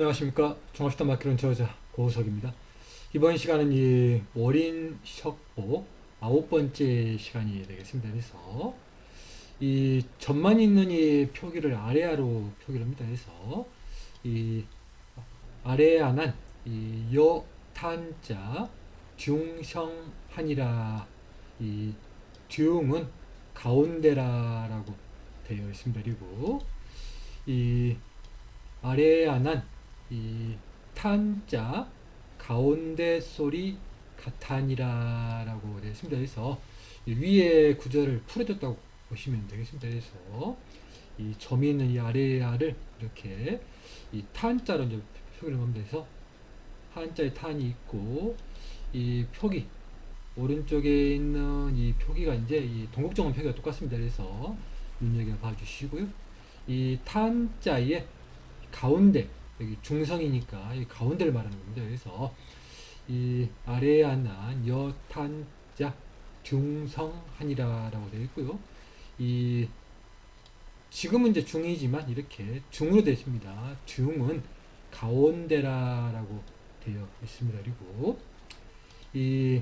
안녕하십니까 종합식단 마키론 저자 고우석입니다. 이번 시간은 이 월인 석보 아홉 번째 시간이 되겠습니다. 그래서 이 점만 있는 이 표기를 아래아로 표기를 합니다. 그래서 이 아래아난 이 여탄자 듀성하니라 이 듀응은 가운데라라고 되어 있습니다. 그리고 이 아래아난 이 탄자 가운데 소리 같아니라라고 되어 있습니다. 그래서 이 위에 구절을 풀어줬다고 보시면 되겠습니다. 그래서 이 점이 있는 이 아래아를 이렇게 이 탄자로 이제 표기를 하면 돼서 한자의 탄이 있고 이 표기 오른쪽에 있는 이 표기가 이제 이 동국정원 표기가 똑같습니다. 그래서 눈여겨 봐 주시고요. 이 탄자의 가운데 여기 중성이니까 이 가운데를 말하는 겁니다. 그래서 이 아래에 하나 여탄자 중성하니라라고 되어 있고요. 이 지금은 이제 중이지만 이렇게 중으로 되어 있습니다. 중은 가운데라라고 되어 있습니다. 그리고 이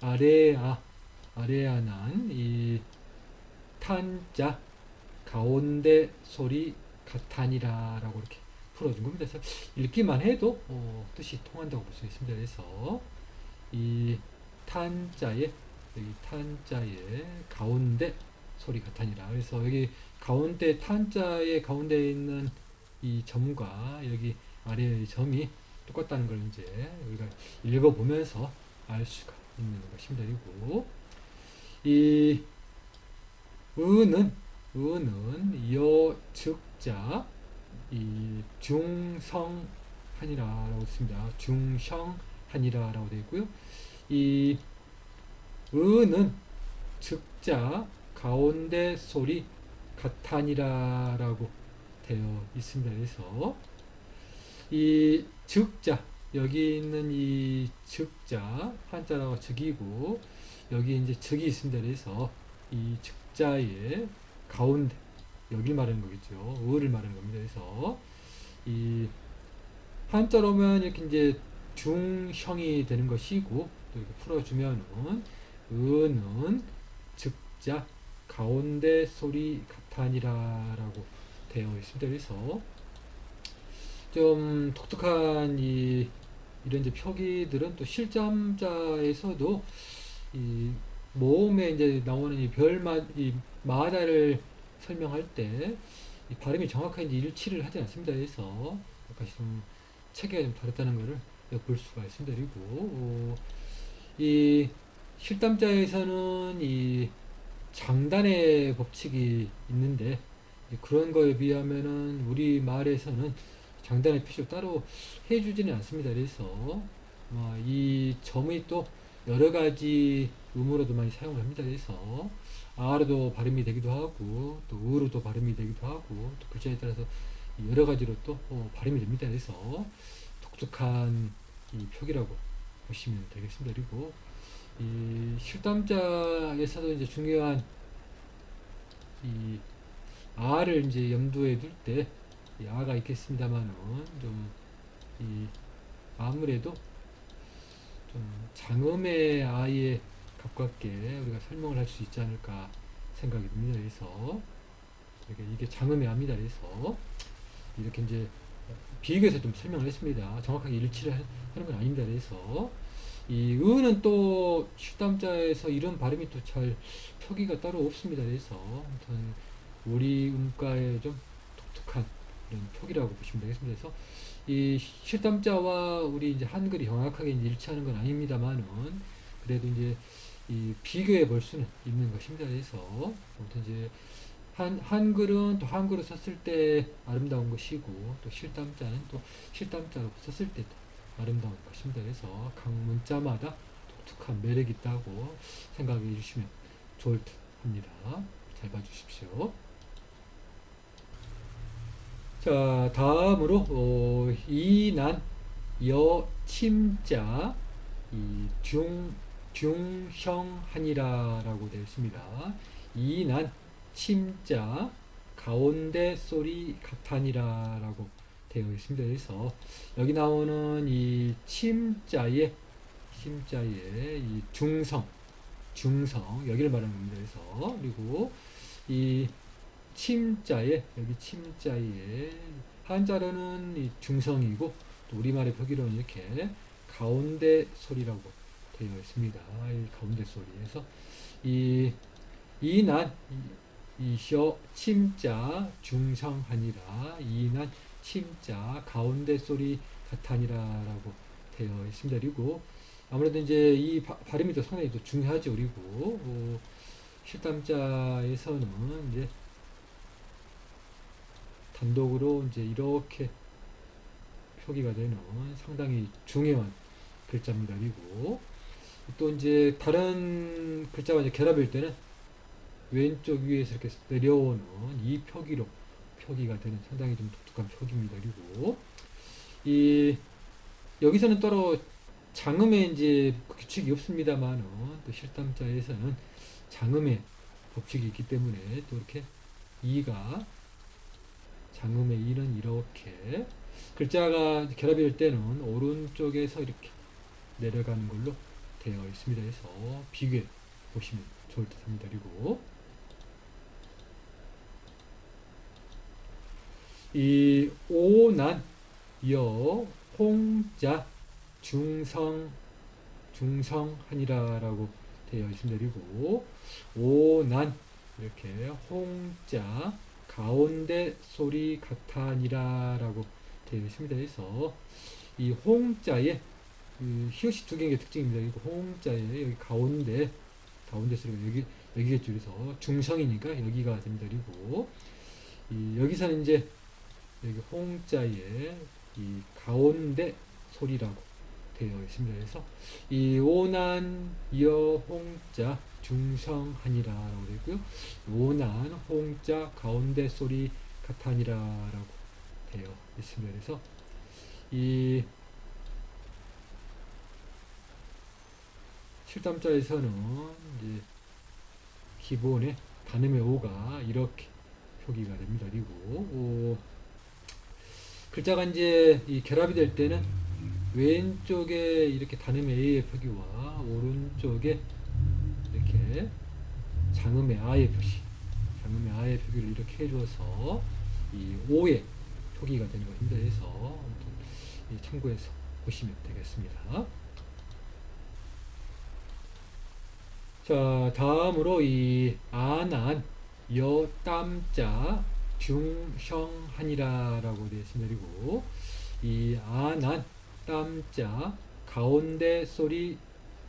아래아 아래아난 이 탄자 가운데 소리 같아니라라고 이렇게 풀어준 겁니다. 읽기만 해도 어, 뜻이 통한다고 볼 수 있습니다. 그래서 이 탄자의 여기 탄자의 가운데 소리 같아니라. 그래서 여기 가운데 탄자의 가운데 있는 이 점과 여기 아래의 점이 똑같다는 걸 이제 우리가 읽어보면서 알 수가 있는 것입니다. 그리고 이 은은 은은 여즉자 이 중성하니라라고 있습니다. 중성하니라라고 되어 있고요. 이 은은 즉자 가운데 소리 같아니라라고 되어 있습니다. 그래서 이 즉자 여기 있는 이 즉자 한자라고 즉이고 여기 이제 즉이 있습니다. 그래서 이 즉자의 가운데 여기 말하는 거겠죠. 의를 말하는 겁니다. 그래서 이 한자로 면 이렇게 이제 중형이 되는 것이고 또 이렇게 풀어주면은 은은 즉자 가운데 소리 같아니라라고 되어 있습니다. 그래서 좀 독특한 이 이런 이제 표기들은 또 실점자에서도 이 모음에 이제 나오는 이 별마 이 마다를 설명할 때이 발음이 이제 일치를 하지 않습니다. 그래서 약간 좀 체계가 좀 다르다는 것을 볼 수가 있습니다. 그리고 어, 이 실담자에서는 이 장단의 법칙이 있는데 그런 거에 비하면은 우리 말에서는 장단의 표시를 따로 해주지는 않습니다. 그래서 어, 이 점이 또 여러 가지 음으로도 많이 사용을 합니다. 그래서 아로도 발음이 되기도 하고 또 으로도 발음이 되기도 하고 또 글자에 따라서 여러 가지로 또 어, 발음이 됩니다. 그래서 독특한 이 표기라고 보시면 되겠습니다. 그리고 이 실담자에서도 이제 중요한 이 아를 이제 염두에 둘때 아가 있겠습니다만은 좀이 아무래도 좀 장음의 아에 가깝게 우리가 설명을 할 수 있지 않을까 생각이 듭니다. 그래서 이게, 장음의 아입니다. 그래서 이렇게 이제 비교해서 좀 설명을 했습니다. 정확하게 일치를 하는 건 아닙니다. 그래서 이 은은 또 실담자에서 이런 발음이 또 잘 표기가 따로 없습니다. 그래서 아무튼 우리 음가의 좀 독특한 이런 표기라고 보시면 되겠습니다. 그래서 이 실담자와 우리 이제 한글이 정확하게 일치하는 건 아닙니다만은 그래도 이제 이 비교해 볼 수는 있는 것입니다. 그래서 아무튼 이제 한, 한글은 또 한글을 썼을 때 아름다운 것이고 또 실담자는 또 실담자로 썼을 때도 아름다운 것입니다. 그래서 각 문자마다 독특한 매력이 있다고 생각해 주시면 좋을 듯 합니다. 잘 봐주십시오. 자, 다음으로 어, 이난 여침자 이 중, 중형하니라라고 되어 있습니다. 이난 침자 가운데 소리 같아니라라고 되어 있습니다. 그래서 여기 나오는 이 침자의 침자의 이 중성 중성 여기를 말하는 겁니다. 그래서 그리고 이 침자의 여기 침자의 한자로는 이 중성이고 또 우리말의 표기로는 이렇게 가운데 소리라고 되어 있습니다. 이 가운데 소리에서 이 이난 이셔 침자 중성하니라 이난 침자 가운데 소리 같하니라라고 되어 있습니다. 그리고 아무래도 이제 이 바, 발음이 더 상당히 더 중요하죠. 그리고 어, 실담자에서는 이제 단독으로 이제 이렇게 표기가 되는 상당히 중요한 글자입니다. 그리고 또 이제 다른 글자와 이제 결합일 때는 왼쪽 위에서 이렇게 내려오는 이 표기로 표기가 되는 상당히 좀 독특한 표기입니다. 그리고 이 여기서는 따로 장음의 이제 규칙이 없습니다만은 또 실담자에서는 장음의 법칙이 있기 때문에 또 이렇게 이가 장음의 이는 이렇게 글자가 결합이 될 때는 오른쪽에서 이렇게 내려가는 걸로 되어 있습니다. 그래서 비교해 보시면 좋을 듯 합니다. 그리고 이 오난 여 홍자 중성 중성하니라라고 되어 있습니다. 그리고 오난 이렇게 홍자 가운데 소리 같아니라라고 되어 있습니다. 그래서 이 홍자의 그 히읗이 두 개의 특징입니다. 그리고 홍자의 여기 가운데 가운데 소리가 여기 여기겠죠. 그래서 중성이니까 여기가 이 여기서는 이제 여기 홍자의 이 가운데 소리라고 되어 있습니다. 그래서 이 오난 여홍자 중성하니라라고 되어 있고요. 오난 홍자 가운데 소리 같아니라라고 되어 있습니다. 그래서 이 실담자에서는 이제 기본의 단음의 오가 이렇게 표기가 됩니다. 그리고 오, 글자가 이제 이 결합이 될 때는 왼쪽에 이렇게 단음의 A의 표기와 오른쪽에 이렇게 장음의 A의 표시, 장음의 A의 표기를 이렇게 해줘서 이 O의 표기가 되는 것입니다. 그래서 참고해서 보시면 되겠습니다. 자, 다음으로 이 아난 여땀자 중형하니라라고 되어 있습니다. 이 아난 땀자 가운데 소리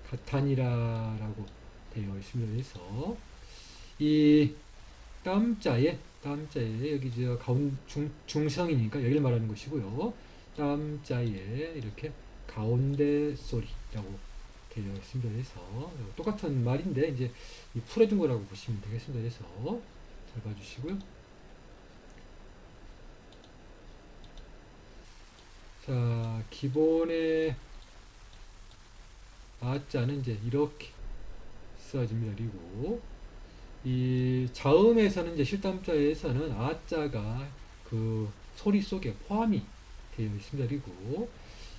같아니라라고 되어 있습니다. 그래서 이 땀자에 땀자에 여기 저 가운 중 중성이니까 여기를 말하는 것이고요. 땀자에 이렇게 가운데 소리라고 있습니다. 그래서 똑같은 말인데 이제 풀어준 거라고 보시면 되겠습니다. 그래서 잘 봐주시고요. 자, 기본의 아자는 이제 이렇게 써집니다. 그리고 이 자음에서는 이제 실담자에서는 아자가 그 소리 속에 포함이 되어 있습니다. 그리고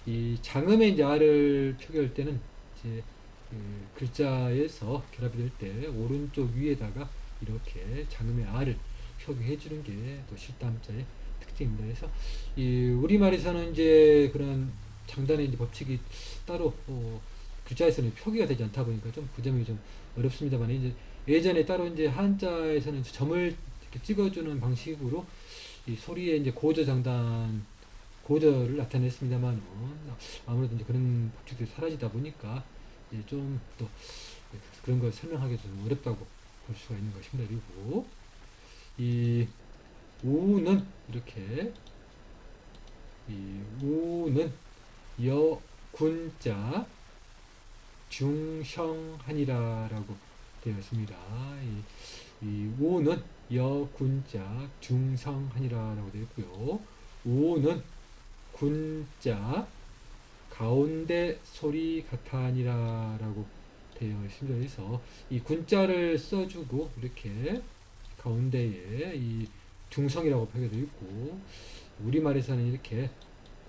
이 장음의 아를 표기할 때는 이제 그 글자에서 결합이 될 때 오른쪽 위에다가 이렇게 장음의 아를 표기해 주는 게 또 실담자의 특징입니다. 그래서 이 우리말에서는 이제 그런 장단의 이제 법칙이 따로 어, 글자에서는 표기가 되지 않다 보니까 좀 그 점이 좀 어렵습니다만 이제 예전에 따로 이제 한자에서는 점을 찍어주는 방식으로 이 소리의 이제 고저 장단 고저를 나타냈습니다만 아무래도 이제 그런 법칙들이 사라지다 보니까 이제 좀 또 그런 걸 설명하기 좀 어렵다고 볼 수가 있는 것입니다. 그리고 이 우는 이렇게 이 우는 여 군자 중성하니라라고 되어 있습니다. 이, 이 우는 여군자 중성하니라라고 되어 있고요. 우는 군자 가운데 소리 같아니라 라고 되어 있습니다. 그래서 이 군자를 써주고 이렇게 가운데에 이 중성이라고 표기되어 있고 우리말에서는 이렇게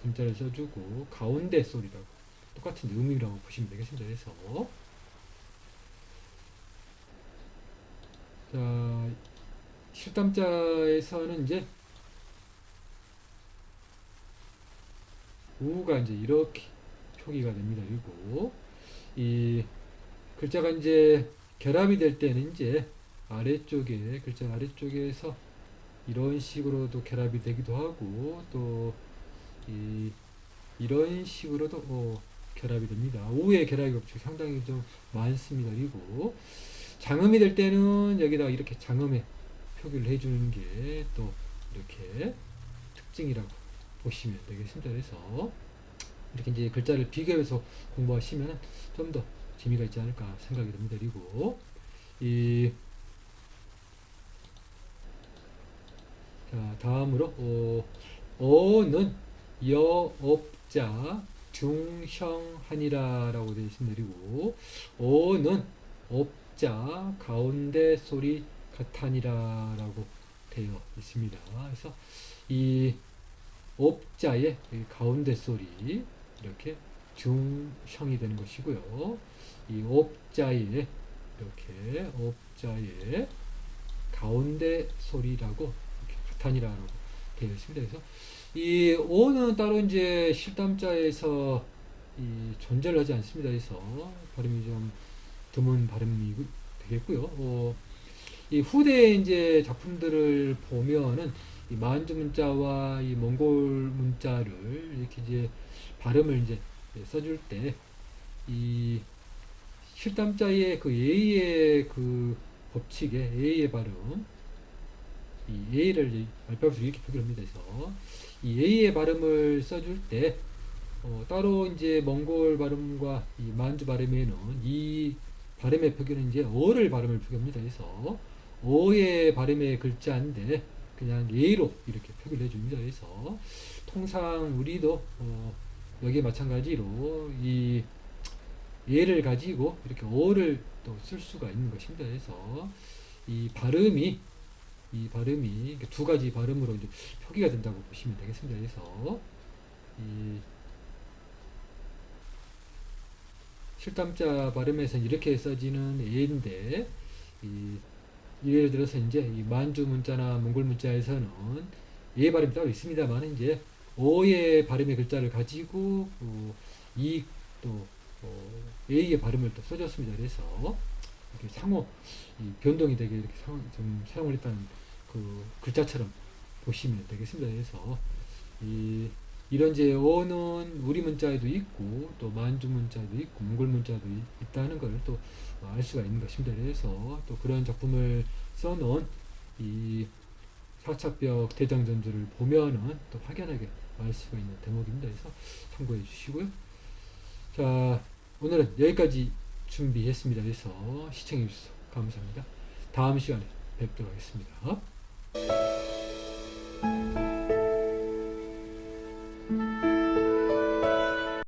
군자를 써주고 가운데 소리라고 똑같은 의미라고 보시면 되겠습니다. 그래서 자 실담자에서는 이제 우가 이제 이렇게 표기가 됩니다. 그리고 이 글자가 이제 결합이 될 때는 이제 아래쪽에 글자 아래쪽에서 이런 식으로도 결합이 되기도 하고 또 이, 이런 식으로도 어, 결합이 됩니다. 우의 결합이 상당히 좀 많습니다. 그리고 장음이 될 때는 여기다가 이렇게 장음에 표기를 해주는 게 또 이렇게 특징이라고 보시면 되겠습니다. 그래서 이렇게 이제 글자를 비교해서 공부하시면 좀 더 재미가 있지 않을까 생각이 듭니다. 그리고 이 자, 다음으로 어, 어는 여업자 중형하니라라고 되어 있습니다. 그리고 어는 업자 가운데 소리 같하니라라고 되어 있습니다. 그래서 이 업자의 이 가운데 소리 이렇게 중형이 되는 것이고요. 이 업자의 이렇게 업자의 가운데 소리라고 같하니라라고 되어 있습니다. 그래서 이 오는 따로 이제 실담자에서 이 존재를 하지 않습니다. 그래서 발음이 좀 드문 발음이 되겠고요. 어, 이 후대 이제 작품들을 보면은 이 만주 문자와 이 몽골 문자를 이렇게 이제 발음을 이제 써줄 때 이 실담자의 그 A의 그 법칙에 A의 발음 이 A를 이제 알파벳으로 이렇게 표기를 합니다. 그래서 이 A의 발음을 써줄 때 어, 따로 이제 몽골 발음과 이 만주 발음에는 이 발음의 표기는 이제 어를 발음을 표기합니다. 그래서 어의 발음의 글자인데 그냥 A로 이렇게 표기를 해줍니다. 그래서 통상 우리도 어, 여기에 마찬가지로 이 예를 가지고 이렇게 어를 또 쓸 수가 있는 것입니다. 그래서 이 발음이 이 발음이 두 가지 발음으로 이제 표기가 된다고 보시면 되겠습니다. 그래서 이 실담자 발음에서 이렇게 써지는 예인데 이 예를 들어서 이제 이 만주 문자나 몽골 문자에서는 예 발음이 따로 있습니다만 이제 어의 발음의 글자를 가지고 어, 이또 어, A의 발음을 또 써줬습니다. 그래서 이렇게 상호 이 변동이 되게 이렇게 상, 좀 사용을 했다는 그 글자처럼 보시면 되겠습니다. 그래서 이 이런 이제 어는 우리 문자에도 있고 또 만주 문자도 있고 몽골 문자도 이- 있다는 걸 또 알 수가 있는 것입니다. 그래서 또 그런 작품을 써놓은 이 사차벽 대장전주를 보면은 또 확연하게 알 수가 있는 대목입니다. 그래서 참고해 주시고요. 자, 오늘은 여기까지 준비했습니다. 그래서 시청해 주셔서 감사합니다. 다음 시간에 뵙도록 하겠습니다.